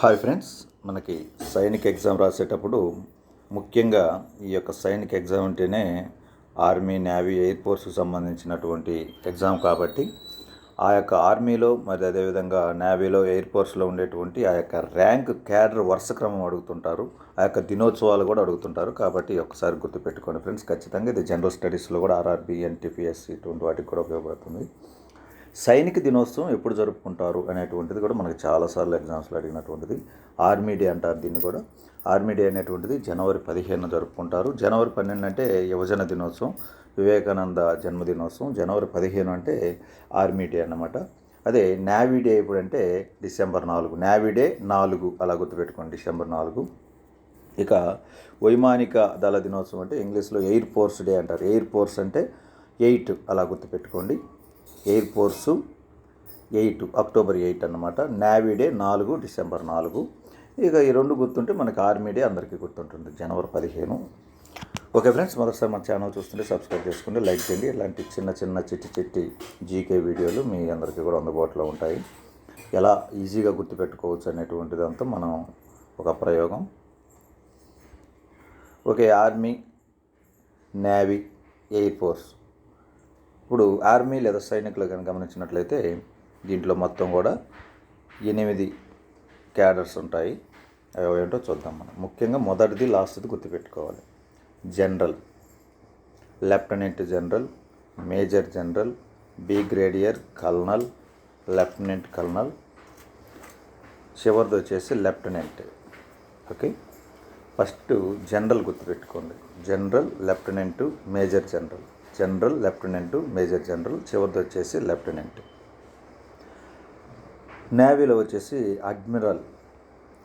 Hi friends మనకి Sainik exam రాసేటప్పుడు ముఖ్యంగా ఈ యొక్క సైనిక్ ఎగ్జామ్ అంటేనే ఆర్మీ నేవీ ఎయిర్ ఫోర్స్కి సంబంధించినటువంటి ఎగ్జామ్ కాబట్టి ఆ యొక్క ఆర్మీలో మరి అదేవిధంగా నేవీలో ఎయిర్ ఫోర్స్లో ఉండేటువంటి ఆ యొక్క ర్యాంక్ క్యాడర్ వరుస క్రమం అడుగుతుంటారు. ఆ యొక్క దినోత్సవాలు కూడా అడుగుతుంటారు. కాబట్టి ఒకసారి గుర్తుపెట్టుకోండి ఫ్రెండ్స్ ఖచ్చితంగా ఇది జనరల్ స్టడీస్లో కూడా ఆర్ఆర్బి ఎన్టీపీఎస్సి ఇటువంటి వాటికి కూడా ఉపయోగపడుతుంది. సైనిక దినోత్సవం ఎప్పుడు జరుపుకుంటారు అనేటువంటిది కూడా మనకి చాలాసార్లు ఎగ్జామ్స్లో అడిగినటువంటిది. ఆర్మీ డే అంటారు దీన్ని కూడా. ఆర్మీ డే అనేటువంటిది జనవరి పదిహేను జరుపుకుంటారు. జనవరి పన్నెండు అంటే యువజన దినోత్సవం వివేకానంద జన్మదినోత్సవం జనవరి పదిహేను అంటే ఆర్మీ డే అన్నమాట. అదే నావీ డే ఎప్పుడంటే డిసెంబర్ నాలుగు. నావీ డే నాలుగు అలా గుర్తుపెట్టుకోండి డిసెంబర్ నాలుగు. ఇక వైమానిక దళ దినోత్సవం అంటే ఇంగ్లీష్లో ఎయిర్ ఫోర్స్ డే అంటారు. ఎయిర్ ఫోర్స్ అంటే ఎయిట్ అలా గుర్తుపెట్టుకోండి. Air force eight October eight అన్నమాట. నావీ డే నాలుగు డిసెంబర్ నాలుగు. ఇక ఈ రెండు గుర్తుంటే మనకి ఆర్మీ డే అందరికీ గుర్తుంటుంది జనవరి పదిహేను. ఓకే ఫ్రెండ్స్ మరోసారి మన ఛానల్ చూస్తుంటే సబ్స్క్రైబ్ చేసుకోండి లైక్ చేయండి. ఇలాంటి చిన్న చిన్న చిట్టి చిట్టి జీకే వీడియోలు మీ అందరికీ కూడా అందుబాటులో ఉంటాయి. ఎలా ఈజీగా గుర్తుపెట్టుకోవచ్చు అనేటువంటిదంతా మనం ఒక ప్రయోగం. Okay army navy air force ఇప్పుడు ఆర్మీ లేదా సైనికులు కనుక గమనించినట్లయితే దీంట్లో మొత్తం కూడా ఎనిమిది క్యాడర్స్ ఉంటాయి. అవి ఏంటో చూద్దాం మనం. ముఖ్యంగా మొదటిది లాస్ట్ది గుర్తుపెట్టుకోవాలి. General lieutenant general major general brigadier colonel lieutenant colonel. చివరిది వచ్చేసి లెఫ్టినెంట్. ఓకే? ఫస్ట్ జనరల్ గుర్తుపెట్టుకోండి. General lieutenant major general. General lieutenant major general చివరిది వచ్చేసి లెఫ్టినెంట్. నేవీలో వచ్చేసి admiral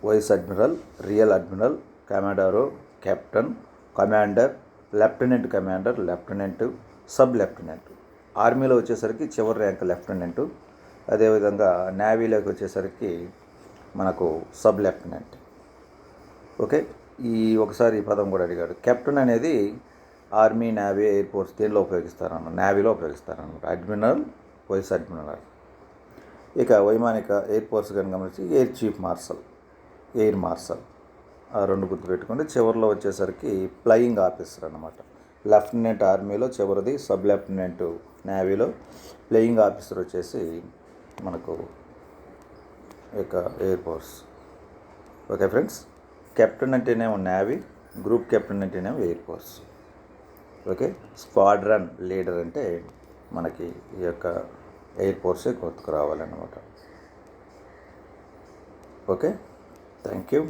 vice admiral rear admiral commodore captain commander lieutenant commander lieutenant sub lieutenant. ఆర్మీలో వచ్చేసరికి చివరి ర్యాంక్ లెఫ్టినెంట్. అదేవిధంగా నేవీలోకి వచ్చేసరికి మనకు సబ్ లెఫ్టినెంట్. ఓకే? ఈ ఒకసారి ఈ పదం కూడా అడిగాడు. కెప్టెన్ అనేది ఆర్మీ నేవీ ఎయిర్ ఫోర్స్ దీనిలో ఉపయోగిస్తారన్న నేవీలో ఉపయోగిస్తారన్నమాట. అడ్మిరల్ వైస్ అడ్మిరల్ ఇక వైమానిక ఎయిర్ ఫోర్స్ కనుక గమనించి air chief marshal air marshal. ఆ రెండు గుర్తుపెట్టుకోండి చివరిలో వచ్చేసరికి ఫ్లయింగ్ ఆఫీసర్ అనమాట లెఫ్టినెంట్ ఆర్మీలో చివరిది సబ్ లెఫ్టినెంట్ నేవీలో. ఫ్లయింగ్ ఆఫీసర్ వచ్చేసి మనకు ఇక air force. Okay friends captain అంటేనేమో నేవీ గ్రూప్ కెప్టెన్ అంటేనేమో air force. Okay? Squadron leader అంటే మనకి ఈ యొక్క ఎయిర్ ఫోర్సే గుర్తుకు రావాలన్నమాట. Okay? Thank you.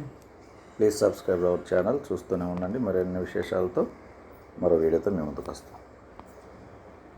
Please subscribe our channel. చూస్తూనే ఉండండి. మరిన్ని విశేషాలతో మరో వీడియోతో మేము ముందుకు వస్తాం.